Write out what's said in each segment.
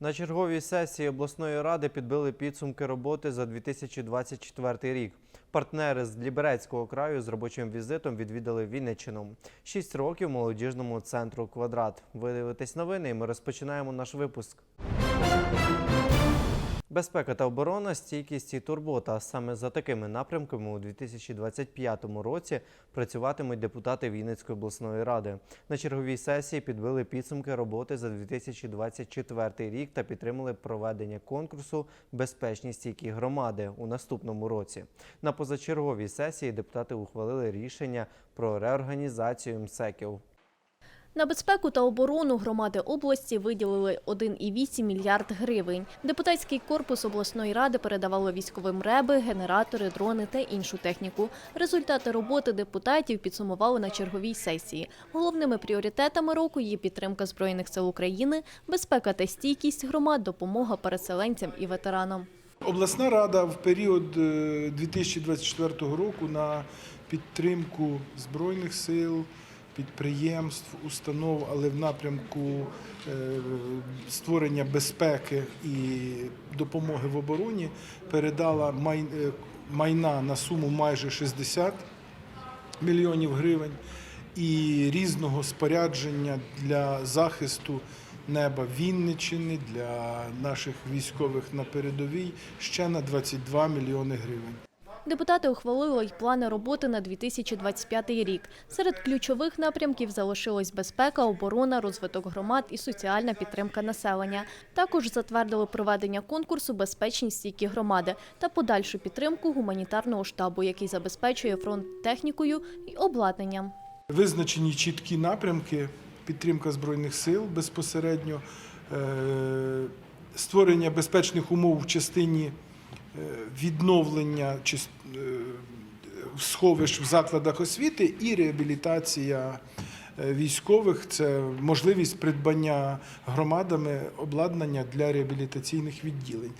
На черговій сесії обласної ради підбили підсумки роботи за 2024 рік. Партнери з Ліберецького краю з робочим візитом відвідали Вінниччину. Шість років молодіжному центру Квадрат. Ви дивитесь новини, і ми розпочинаємо наш випуск. Безпека та оборона, стійкість і турбота. Саме за такими напрямками у 2025 році працюватимуть депутати Вінницької обласної ради. На черговій сесії підбили підсумки роботи за 2024 рік та підтримали проведення конкурсу Безпечні стійкі громади у наступному році. На позачерговій сесії депутати ухвалили рішення про реорганізацію МСЕКів. На безпеку та оборону громади області виділили 1,8 мільярд гривень. Депутатський корпус обласної ради передавало військовим реби, генератори, дрони та іншу техніку. Результати роботи депутатів підсумували на черговій сесії. Головними пріоритетами року є підтримка збройних сил України, безпека та стійкість громад, допомога переселенцям і ветеранам. Обласна рада в період е, 2024 року на підтримку збройних сил, підприємств, установ, але в напрямку е, створення безпеки і допомоги в обороні передала е, майна на суму майже 60 мільйонів гривень і різного спорядження для захисту неба Вінниччини для наших військових на передовій ще на 22 мільйони гривень. Депутати ухвалили й плани роботи на 2025 рік. Серед ключових напрямків залишилась безпека, оборона, розвиток громад і соціальна підтримка населення. Також затвердили проведення конкурсу Безпечні стійкі громади та подальшу підтримку гуманітарного штабу, який забезпечує фронт технікою і обладнанням. Визначені чіткі напрямки, підтримка збройних сил безпосередньо, е, створення безпечних умов в частині відновлення чис- е, сховищ в закладах освіти і реабілітація е, військових. Це можливість придбання громадами обладнання для реабілітаційних відділень.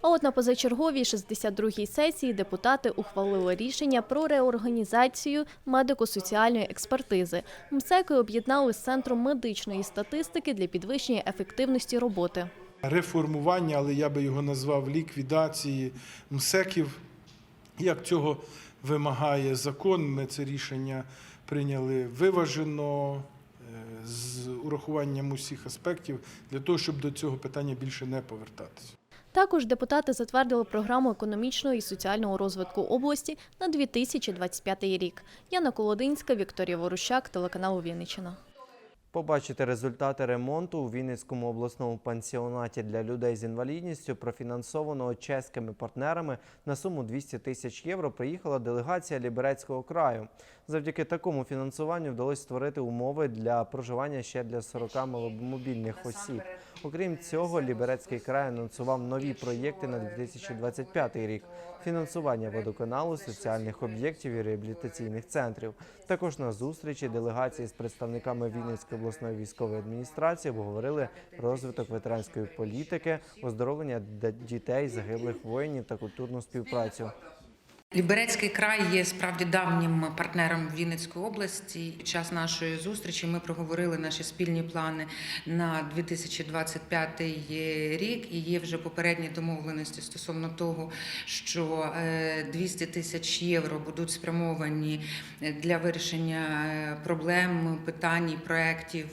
А от на позачерговій 62-й сесії депутати ухвалили рішення про реорганізацію медико-соціальної експертизи. МСЕКи об'єднали з центром медичної статистики для підвищення ефективності роботи. Реформування, але я би його назвав ліквідації МСЕКів. Як цього вимагає закон, ми це рішення прийняли виважено е, з урахуванням усіх аспектів для того, щоб до цього питання більше не повертатися. Також депутати затвердили програму економічного і соціального розвитку області на 2025 рік. Яна Колодинська, Вікторія Ворущак, телеканал Вінниччина. Побачити результати ремонту у Вінницькому обласному пансіонаті для людей з інвалідністю, профінансованого чеськими партнерами на суму 200 тисяч євро, приїхала делегація Ліберецького краю. Завдяки такому фінансуванню вдалося створити умови для проживання ще для 40 маломобільних осіб. Окрім цього, Ліберецький край анонсував нові проєкти на 2025 рік: фінансування водоканалу, соціальних об'єктів і реабілітаційних центрів. Також на зустрічі делегації з представниками Вінницької обласної військової адміністрації обговорили розвиток ветеранської політики, оздоровлення дітей, загиблих воїнів та культурну співпрацю. Ліберецький край є справді давнім партнером Вінницької області. Під час нашої зустрічі ми проговорили наші спільні плани на 2025 рік. І є вже попередні домовленості стосовно того, що е, 200 тисяч євро будуть спрямовані для вирішення е, проблем, питань і проєктів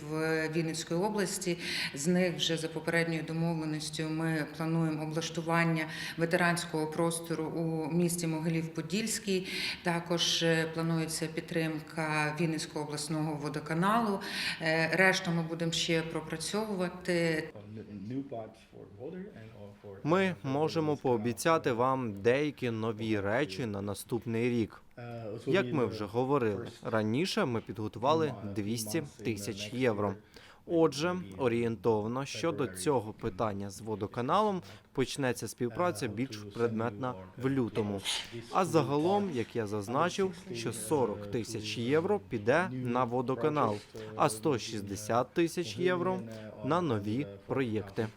Вінницької області. З них вже за попередньою домовленістю ми плануємо облаштування ветеранського простору у місті Могилів-Подільський. Також е, планується підтримка Вінницького обласного водоканалу. Е, Решту ми будемо ще пропрацьовувати. Ми можемо пообіцяти вам деякі нові речі на наступний рік. Як ми вже говорили раніше, ми підготували 200 тисяч євро. Отже, орієнтовно щодо цього питання з водоканалом почнеться співпраця більш предметна в лютому. А загалом, як я зазначив, що 40 тисяч євро піде на водоканал, а 160 тисяч євро на нові проєкти.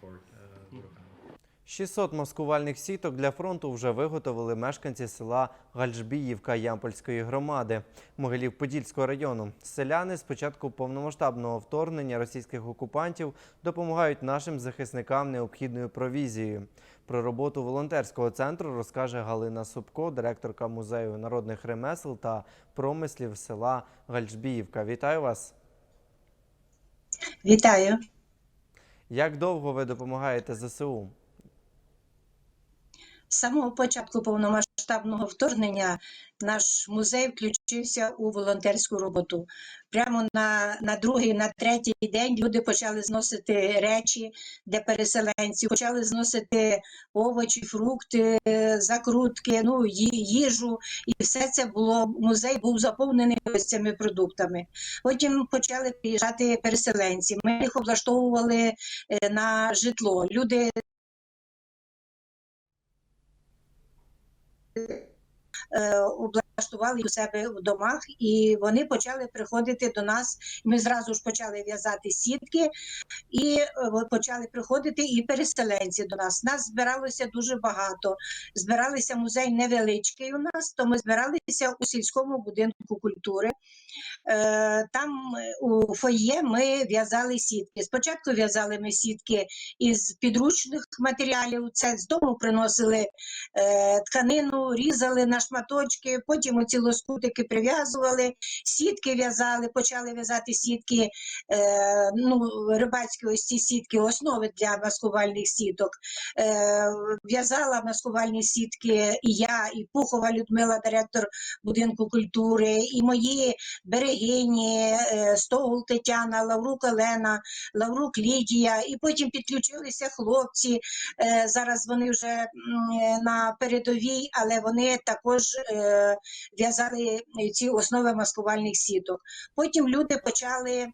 600 маскувальних сіток для фронту вже виготовили мешканці села Гальжбіївка Ямпольської громади Могилів-Подільського району. Селяни з початку повномасштабного вторгнення російських окупантів допомагають нашим захисникам необхідною провізією. Про роботу волонтерського центру розкаже Галина Собко, директорка музею народних ремесел та промислів села Гальжбіївка. Вітаю вас! Вітаю. Як довго ви допомагаєте ЗСУ? З самого початку повномасштабного вторгнення наш музей включився у волонтерську роботу. Прямо на, на другий, на третій день люди почали зносити речі для переселенців, почали зносити овочі, фрукти, е, закрутки, ну, їжу. І все це було, музей був заповнений ось цими продуктами. Потім почали приїжджати переселенці. Ми їх облаштовували е, на житло. Люди е, облаштували у себе в домах, і вони почали приходити до нас. Ми зразу ж почали в'язати сітки, і е, почали приходити і переселенці до нас. Нас збиралося дуже багато. Збиралися музей невеличкий у нас, то ми збиралися у сільському будинку культури. Е, Там е, у фоє ми в'язали сітки. Спочатку в'язали ми сітки із підручних матеріалів. Це з дому приносили е, тканину, різали на шматочки, потім оці лоскутики прив'язували, сітки в'язали, почали в'язати сітки, е, ну, рибацькі ось ці сітки, основи для маскувальних сіток. Е, в'язала маскувальні сітки і я, і Пухова Людмила, директор будинку культури, і мої берегині, е, Стогул Тетяна, Лаврук Олена, Лаврук Лідія, і потім підключилися хлопці. Е, Зараз вони вже на передовій, але вони також в'язали ці основи маскувальних сіток. Потім люди почали.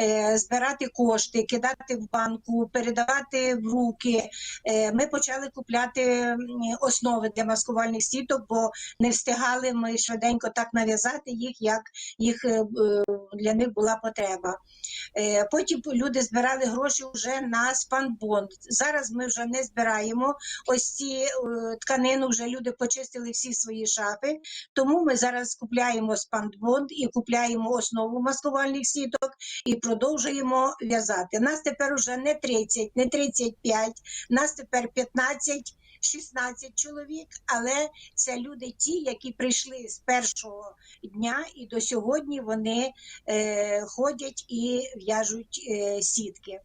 Е, Збирати кошти, кидати в банку, передавати в руки. Е, Ми почали купляти основи для маскувальних сіток, бо не встигали ми швиденько так нав'язати їх, як їх е, для них була потреба. Потім люди збирали гроші вже на спанбонд. Зараз ми вже не збираємо ось ці тканину. Вже люди почистили всі свої шафи. Тому ми зараз купляємо спанбонд і купляємо основу маскувальних сіток і продовжуємо в'язати. Нас тепер уже не 30, не 35, нас тепер 15. 16 чоловік, але це люди ті, які прийшли з першого дня, і до сьогодні вони е, ходять і в'яжуть е, сітки.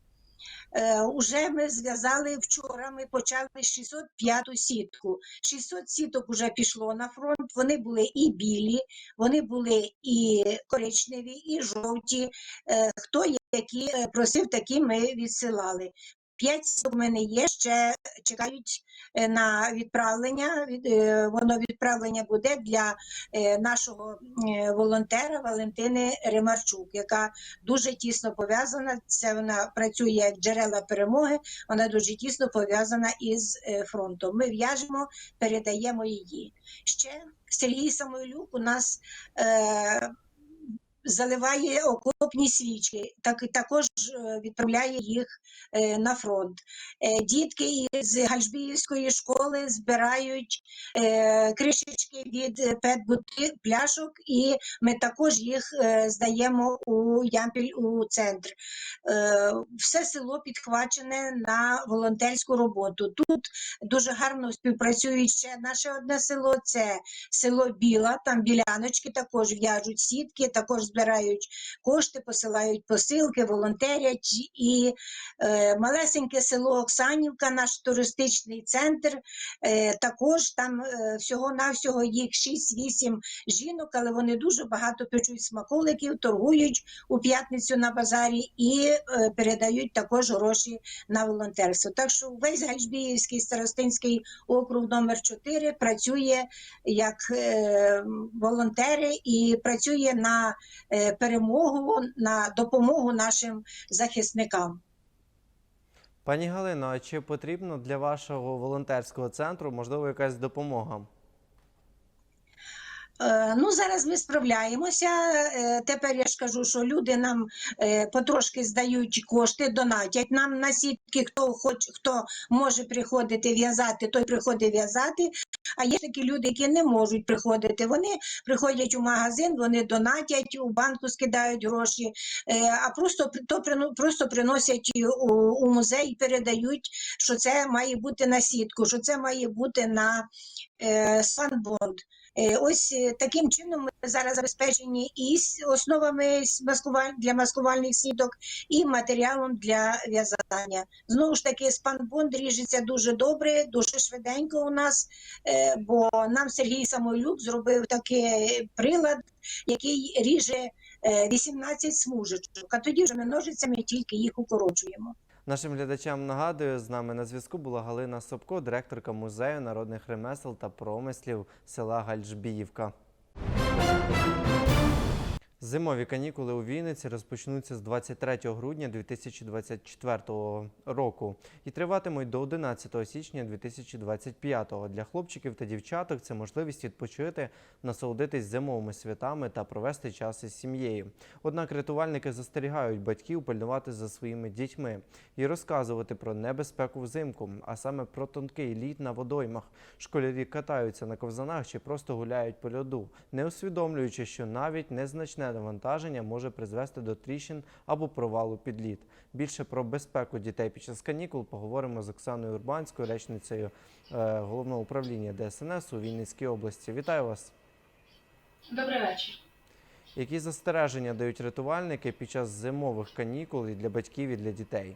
Е, уже ми зв'язали вчора. Ми почали 605 сітку. 600 сіток вже пішло на фронт. Вони були і білі, вони були і коричневі, і жовті. Е, хто які е, просив, такі ми відсилали. П'ять в мене є, ще чекають е, на відправлення. Від- е, Воно відправлення буде для е, нашого волонтера Валентини Римарчук, яка дуже тісно пов'язана. Це вона працює як джерела перемоги. Вона дуже тісно пов'язана із фронтом. Ми в'яжемо, передаємо її. Ще Сергій Самойлюк у нас. Заливає окопні свічки, так також е, відправляє їх е, на фронт. Е, Дітки із Гальжбіївської школи збирають кришечки від пет-бути пляшок, і ми також їх здаємо у Ямпіль у центр. Все село підхвачене на волонтерську роботу. Тут дуже гарно співпрацюють ще наше одне село. Це село Біла. Там біляночки також в'яжуть сітки, також збирають кошти, посилають посилки, волонтерять. І е, малесеньке село Оксанівка, наш туристичний центр. Е, також там е, всього-навсього їх 6-8 жінок, але вони дуже багато печуть смаколиків, торгують у п'ятницю на базарі і е, передають також гроші на волонтерство. Так що весь Гальжбіївський старостинський округ номер 4 працює як е, волонтери і працює на перемогу, на допомогу нашим захисникам. Пані Галино, а чи потрібно для вашого волонтерського центру можливо якась допомога? Е, Ну, зараз ми справляємося. Е, Тепер я ж кажу, що люди нам е, потрошки здають кошти, донатять нам на сітки. Хто хоч хто може приходити в'язати, той приходить в'язати. А є такі люди, які не можуть приходити. Вони приходять у магазин, вони донатять, у банку скидають гроші, а просто то просто приносять у, музей і передають, що це має бути на сітку, що це має бути на санбонд. Е, Ось е, таким чином ми зараз забезпечені і основами для маскувальних сіток, і матеріалом для в'язання. Знову ж таки, спанбонд ріжеться дуже добре, дуже швиденько у нас, е, бо нам Сергій Самойлюк зробив такий прилад, який ріже е, 18 смужечок, а тоді вже ми тільки їх укорочуємо. Нашим глядачам нагадую, з нами на зв'язку була Галина Собко, директорка музею народних ремесел та промислів села Гальжбіївка. Зимові канікули у Вінниці розпочнуться з 23 грудня 2024 року і триватимуть до 11 січня 2025. Для хлопчиків та дівчаток це можливість відпочити, насолодитись зимовими святами та провести час із сім'єю. Однак рятувальники застерігають батьків пильнувати за своїми дітьми і розказувати про небезпеку взимку, а саме про тонкий лід на водоймах. Школярі катаються на ковзанах чи просто гуляють по льоду, не усвідомлюючи, що навіть незначне навантаження може призвести до тріщин або провалу під лід. Більше про безпеку дітей під час канікул поговоримо з Оксаною Урбанською, речницею е, головного управління ДСНС у Вінницькій області. Вітаю вас! Добрий вечір. Які застереження дають рятувальники під час зимових канікул і для батьків і для дітей?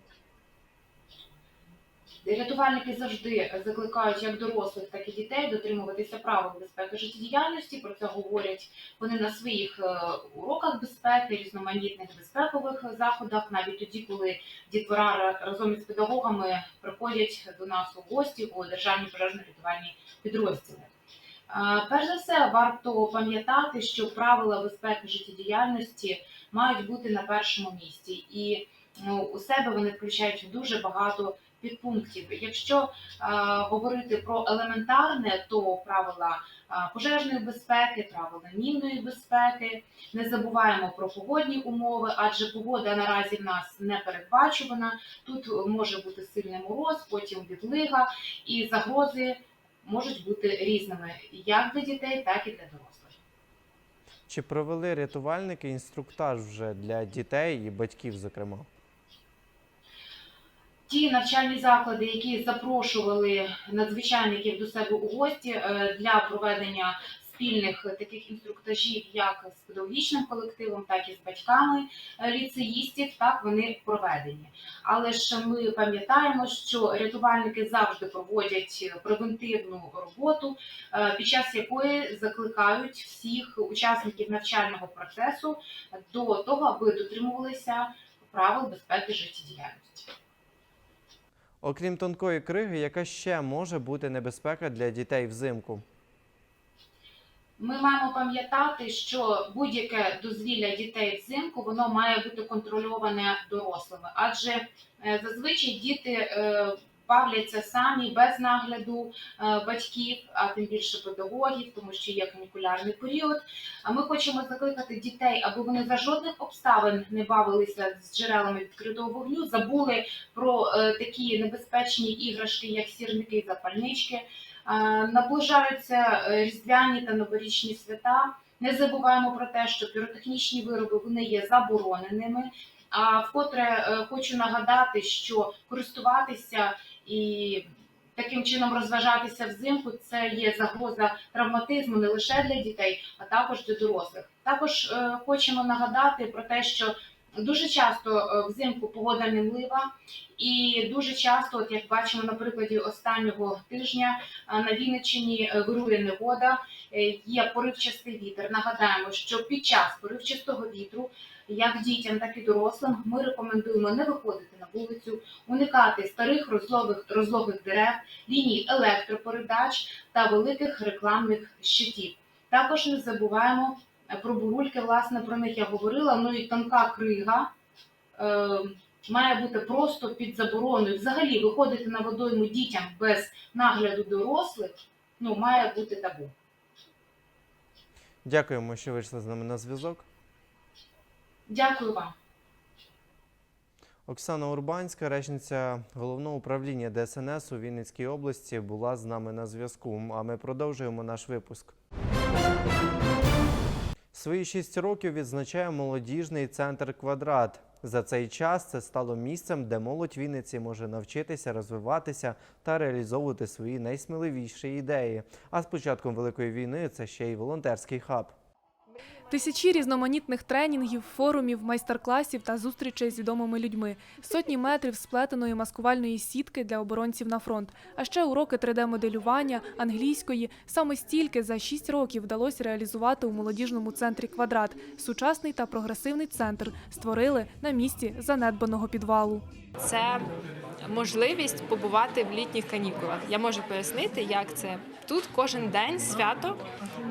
Рятувальники завжди закликають як дорослих, так і дітей дотримуватися правил безпеки життєдіяльності. Про це говорять вони на своїх е, уроках безпеки, різноманітних безпекових заходах, навіть тоді, коли дітвора разом із педагогами приходять до нас у гості у державні пожежно-рятувальні підрозділи. Е, Перш за все, варто пам'ятати, що правила безпеки життєдіяльності мають бути на першому місці, і ну, у себе вони включають дуже багато підпунктів. Якщо е, говорити про елементарне, то правила е, пожежної безпеки, правила мінної безпеки. Не забуваємо про погодні умови, адже погода наразі в нас не передбачувана. Тут може бути сильний мороз, потім відлига, і загрози можуть бути різними як для дітей, так і для дорослих. Чи провели рятувальники інструктаж вже для дітей і батьків, зокрема? Ті навчальні заклади, які запрошували надзвичайників до себе у гості е, для проведення спільних таких інструктажів, як з педагогічним колективом, так і з батьками ліцеїстів, так вони проведені. Але ж ми пам'ятаємо, що рятувальники завжди проводять превентивну роботу, е, під час якої закликають всіх учасників навчального процесу до того, аби дотримувалися правил безпеки життєдіяльності. Окрім тонкої криги, яка ще може бути небезпека для дітей взимку? Ми маємо пам'ятати, що будь-яке дозвілля дітей взимку воно має бути контрольоване дорослими, адже е, зазвичай діти е, бавляться самі без нагляду е, батьків, а тим більше педагогів, тому що є канікулярний період. Ми хочемо закликати дітей, аби вони за жодних обставин не бавилися з джерелами відкритого вогню, забули про е, такі небезпечні іграшки, як сірники і запальнички. Е, Наближаються різдвяні та новорічні свята. Не забуваємо про те, що піротехнічні вироби вони є забороненими. А вкотре хочу нагадати, що користуватися і таким чином розважатися взимку це є загроза травматизму не лише для дітей, а також для дорослих. Також е, хочемо нагадати про те, що дуже часто е, взимку погода мінлива, і дуже часто, от як бачимо на прикладі останнього тижня, на Вінниччині е, вирує негода, е, є поривчастий вітер. Нагадаємо, що під час поривчастого вітру, як дітям, так і дорослим, ми рекомендуємо не виходити на вулицю, уникати старих розлогих, розлогих дерев, ліній електропередач та великих рекламних щитів. Також не забуваємо е, про бурульки, власне, про них я говорила. Ну і тонка крига. Е, Має бути просто під забороною. Взагалі виходити на водойму дітям без нагляду дорослих, ну має бути табу. Дякуємо, що вийшли з нами на зв'язок. Дякую вам. Оксана Урбанська, речниця головного управління ДСНС у Вінницькій області, була з нами на зв'язку. А ми продовжуємо наш випуск. Свої шість років відзначає молодіжний центр Квадрат. За цей час це стало місцем, де молодь Вінниці може навчитися розвиватися та реалізовувати свої найсміливіші ідеї. А з початком великої війни це ще й волонтерський хаб. Тисячі різноманітних тренінгів, форумів, майстер-класів та зустрічей з відомими людьми, сотні метрів сплетеної маскувальної сітки для оборонців на фронт, а ще уроки 3D-моделювання, англійської. Саме стільки за шість років вдалося реалізувати у молодіжному центрі Квадрат. Сучасний та прогресивний центр створили на місці занедбаного підвалу. це можливість побувати в літніх канікулах. Я можу пояснити, як це. Тут кожен день свято,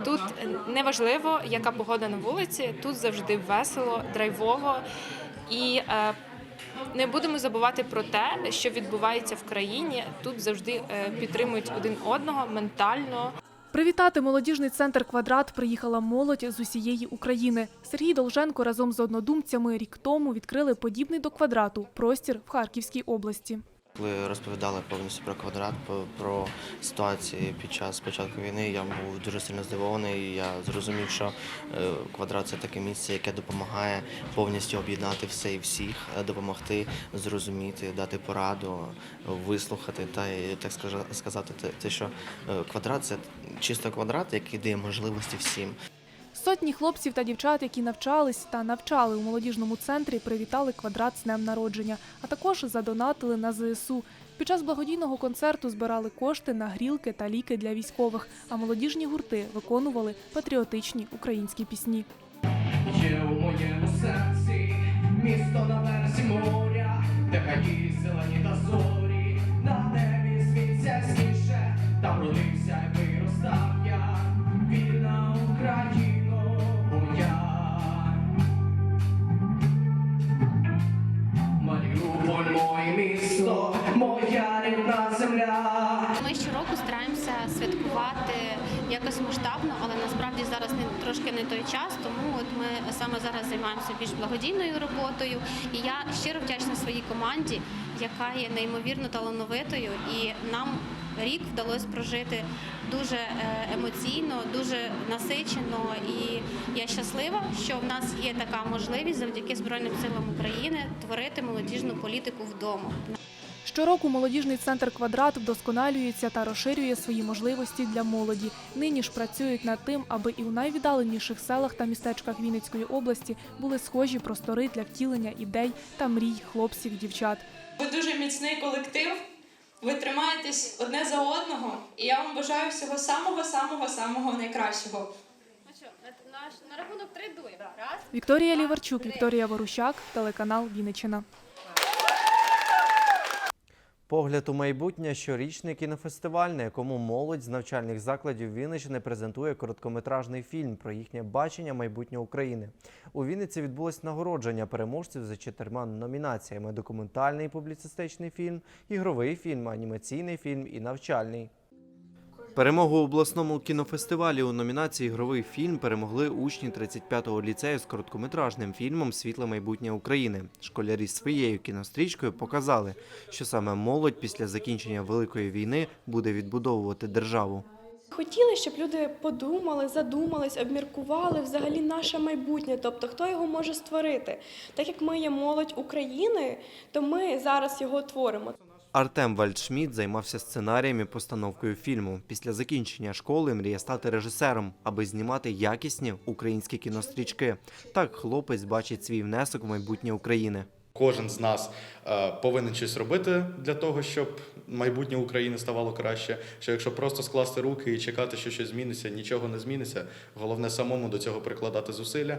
тут неважливо, яка погода на вулиці, тут завжди весело, драйвово і. Е, не будемо забувати про те, що відбувається в країні. Тут завжди е, підтримують один одного ментально, Привітати молодіжний центр Квадрат приїхала молодь з усієї України. Сергій Долженко разом з однодумцями рік тому відкрили подібний до квадрату простір в Харківській області. Коли розповідали повністю про квадрат, про- ситуації під час початку війни, я був дуже сильно здивований. Я зрозумів, що е, квадрат це таке місце, яке допомагає повністю об'єднати все і всіх, е, допомогти зрозуміти, дати пораду, вислухати та і, так сказати, те- що е, квадрат це чисто квадрат, який дає можливості всім. Сотні хлопців та дівчат, які навчались та навчали у молодіжному центрі, привітали квадрат з днем народження, а також задонатили на ЗСУ. Під час благодійного концерту збирали кошти на грілки та ліки для військових, а молодіжні гурти виконували патріотичні українські пісні. Є у моєму серці місто на березі моря, де хаї зелені та зорі, на небі світ ясніше, там родився трошки не той час. Тому от ми саме зараз займаємося більш благодійною роботою. І я щиро вдячна своїй команді, яка є неймовірно талановитою, і нам рік вдалося прожити дуже е, емоційно, дуже насичено. І я щаслива, що в нас є така можливість завдяки Збройним силам України творити молодіжну політику вдома. Щороку молодіжний центр Квадрат вдосконалюється та розширює свої можливості для молоді. Нині ж працюють над тим, аби і у найвіддаленіших селах та містечках Вінницької області були схожі простори для втілення ідей та мрій хлопців, дівчат. Ви дуже міцний колектив. Ви тримаєтесь одне за одного, і я вам бажаю всього самого самого самого найкращого. На рахунок три. Раз. Вікторія Ліварчук, Вікторія Ворущак, телеканал Вінниччина. Погляд у майбутнє щорічний кінофестиваль, на якому молодь з навчальних закладів Вінниччини презентує короткометражний фільм про їхнє бачення майбутнього України. У Вінниці відбулось нагородження переможців за чотирма номінаціями: документальний публіцистичний фільм, ігровий фільм, анімаційний фільм і навчальний. Перемогу у обласному кінофестивалі у номінації Ігровий фільм перемогли учні 35-го ліцею з короткометражним фільмом Світле майбутнє України. Школярі своєю кінострічкою показали, що саме молодь після закінчення великої війни буде відбудовувати державу. Хотіли, щоб люди подумали, задумались, обміркували взагалі наше майбутнє, тобто хто його може створити. Так як ми є молодь України, то ми зараз його творимо. Артем Вальдшміт займався сценарієм і постановкою фільму. Після закінчення школи мріє стати режисером, аби знімати якісні українські кінострічки. Так хлопець бачить свій внесок в майбутнє України. Кожен з нас е, повинен щось робити для того, щоб майбутнє України ставало краще. Що якщо просто скласти руки і чекати, що щось зміниться, нічого не зміниться. Головне самому до цього прикладати зусилля.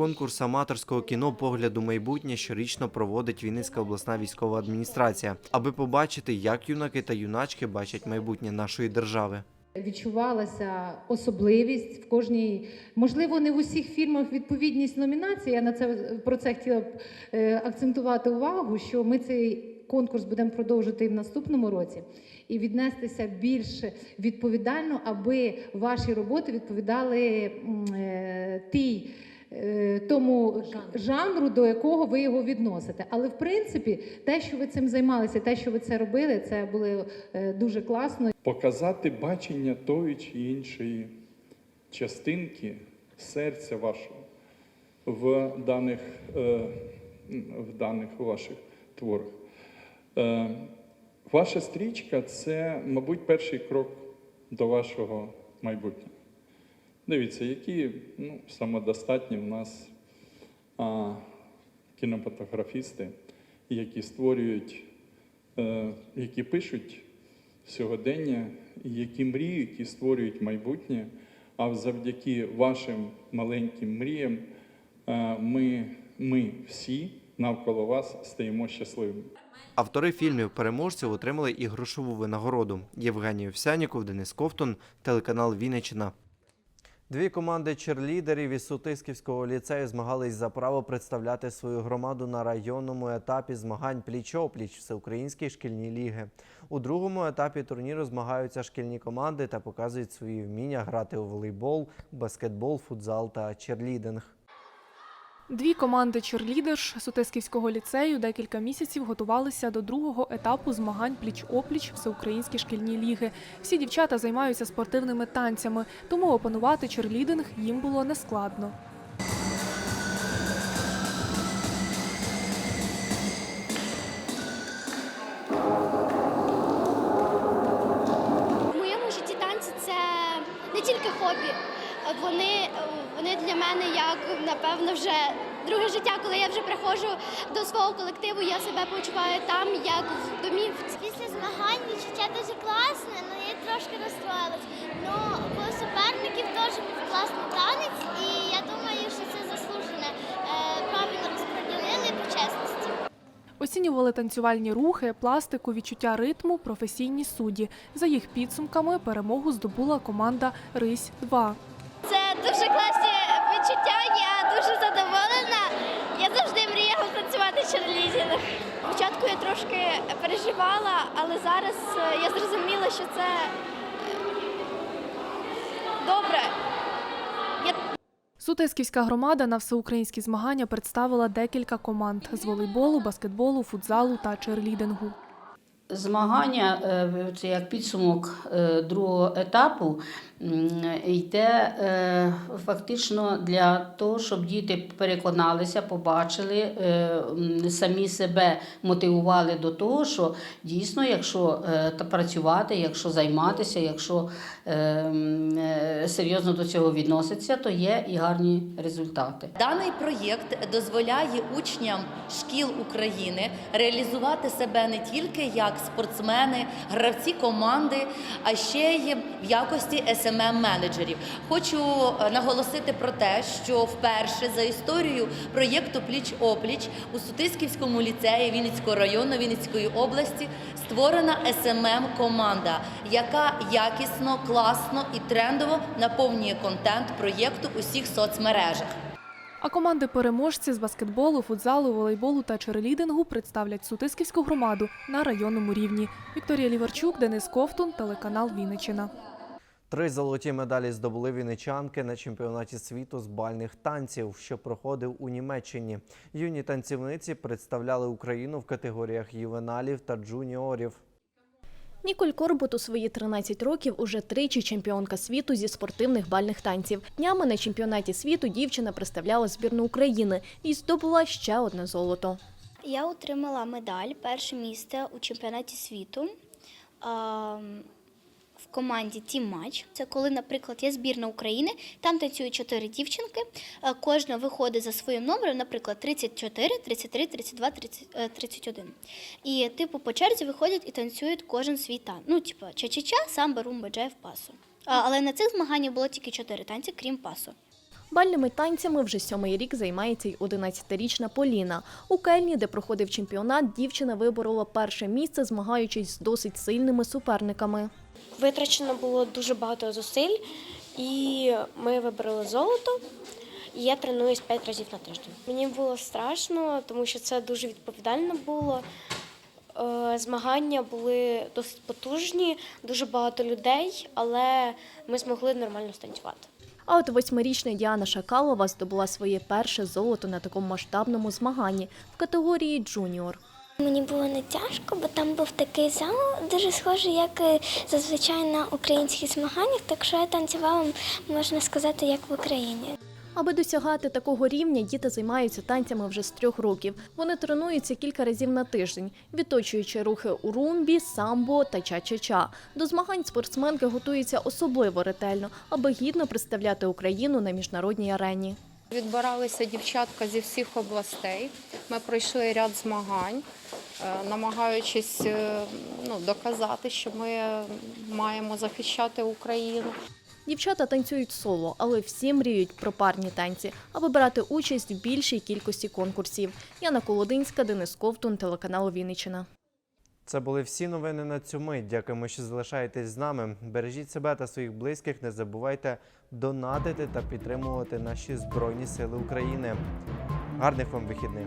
Конкурс аматорського кіно погляду майбутнє щорічно проводить Вінницька обласна військова адміністрація, аби побачити, як юнаки та юначки бачать майбутнє нашої держави. Відчувалася особливість в кожній, можливо, не в усіх фільмах відповідність номінації. Я на це про це хотіла б е, акцентувати увагу, що ми цей конкурс будемо продовжувати і в наступному році, і віднестися більш відповідально, аби ваші роботи відповідали е, тій. Е, Тому жанру, до якого ви його відносите. Але в принципі, те, що ви цим займалися, те, що ви це робили, це було е, дуже класно. показати бачення тої чи іншої частинки серця вашого в даних, е, в даних ваших творах. Ваша стрічка це, мабуть, перший крок до вашого майбутнього. Дивіться, які ну, самодостатні в нас а, кінематографісти, які створюють, е, які пишуть сьогодення, які мріють і створюють майбутнє. А завдяки вашим маленьким мріям е, ми, ми всі навколо вас стаємо щасливими. Автори фільмів переможців отримали і грошову винагороду. Євгеній Овсяніков, Денис Ковтун, телеканал Вінниччина. Дві команди черлідерів із Сутисківського ліцею змагались за право представляти свою громаду на районному етапі змагань пліч-опліч Всеукраїнської шкільні ліги. У другому етапі турніру змагаються шкільні команди та показують свої вміння грати у волейбол, баскетбол, футзал та черлідинг. Дві команди черлідерш Сутисківського ліцею декілька місяців готувалися до другого етапу змагань пліч-опліч Всеукраїнські шкільні ліги. Всі дівчата займаються спортивними танцями, тому опанувати черлідинг їм було нескладно. Мене як напевно вже друге життя, коли я вже приходжу до свого колективу, я себе почуваю там, як в домівці. Після змагань відчуття дуже класне, але я трошки розстроїлась. Ну, у суперників теж був класний танець, і я думаю, що це заслужене. Е, правильно розподілили по чесності. Оцінювали танцювальні рухи, пластику, відчуття ритму, професійні судді. За їх підсумками перемогу здобула команда Рись 2 трошки переживала, але зараз е, я зрозуміла, що це е, добре. Я Сутисківська громада на всеукраїнські змагання представила декілька команд з волейболу, баскетболу, футзалу та черлідингу. Змагання це як підсумок е, другого етапу йде е, фактично для того, щоб діти переконалися, побачили, е, самі себе мотивували до того, що дійсно, якщо працювати, якщо займатися, якщо серйозно до цього відноситься, то є і гарні результати. Даний проєкт дозволяє учням шкіл України реалізувати себе не тільки як спортсмени, гравці команди, а ще й в якості smm менеджерів Хочу е, наголосити про те, що вперше за історію проєкту Пліч опліч у Сутисківському ліцеї Вінницького району Вінницької області створена smm команда яка якісно, класно і трендово наповнює контент проєкту у всіх соцмережах. А команди переможці з баскетболу, футзалу, волейболу та черлідингу представлять Сутисківську громаду на районному рівні. Вікторія Ліварчук, Денис Ковтун, телеканал Вінниччина. Три золоті медалі здобули вінничанки на чемпіонаті світу з бальних танців, що проходив у Німеччині. Юні танцівниці представляли Україну в категоріях ювеналів та джуніорів. Ніколь Корбут у свої 13 років уже тричі чемпіонка світу зі спортивних бальних танців. Днями на чемпіонаті світу дівчина представляла збірну України і здобула ще одне золото. Я отримала медаль перше місце у чемпіонаті світу. Команді Тім Матч. Це коли, наприклад, є збірна України, там танцюють чотири дівчинки. е, Кожна виходить за своїм номером, наприклад, 34, 33, 32, 30, е, 31. І, типу, по черзі виходять і танцюють кожен свій танк. Ну, типу, ча-ча-ча, самба, румба, джайв, пасо. Але на цих змаганнях було тільки чотири танці, крім пасо. Бальними танцями вже сьомий рік займається й 11-річна Поліна. У Кельні, де проходив чемпіонат, дівчина виборола перше місце, змагаючись з досить сильними суперниками. Витрачено було дуже багато зусиль, і ми вибрали золото. І я тренуюсь 5 разів на тиждень. Мені було страшно, тому що це дуже відповідально було. Е, Змагання були досить потужні, дуже багато людей, але ми змогли нормально станцювати. А от восьмирічна Діана Шакалова здобула своє перше золото на такому масштабному змаганні в категорії джуніор. Мені було не тяжко, бо там був такий зал, дуже схожий, як е, зазвичай на українських змаганнях, так що я танцювала, можна сказати, як в Україні. Аби досягати такого рівня, діти займаються танцями вже з трьох років. Вони тренуються кілька разів на тиждень, відточуючи рухи у румбі, самбо та ча-ча-ча. До змагань спортсменки готуються особливо ретельно, аби гідно представляти Україну на міжнародній арені. Відбиралися дівчатка зі всіх областей. Ми пройшли ряд змагань, е, намагаючись е, ну, доказати, що ми маємо захищати Україну. Дівчата танцюють соло, але всі мріють про парні танці, аби брати участь в більшій кількості конкурсів. Яна Колодинська, Денис Ковтун, телеканал Вінниччина. Це були всі новини на цю мить. Дякуємо, що залишаєтесь з нами. Бережіть себе та своїх близьких. Не забувайте донатити та підтримувати наші збройні сили України. Гарних вам вихідних!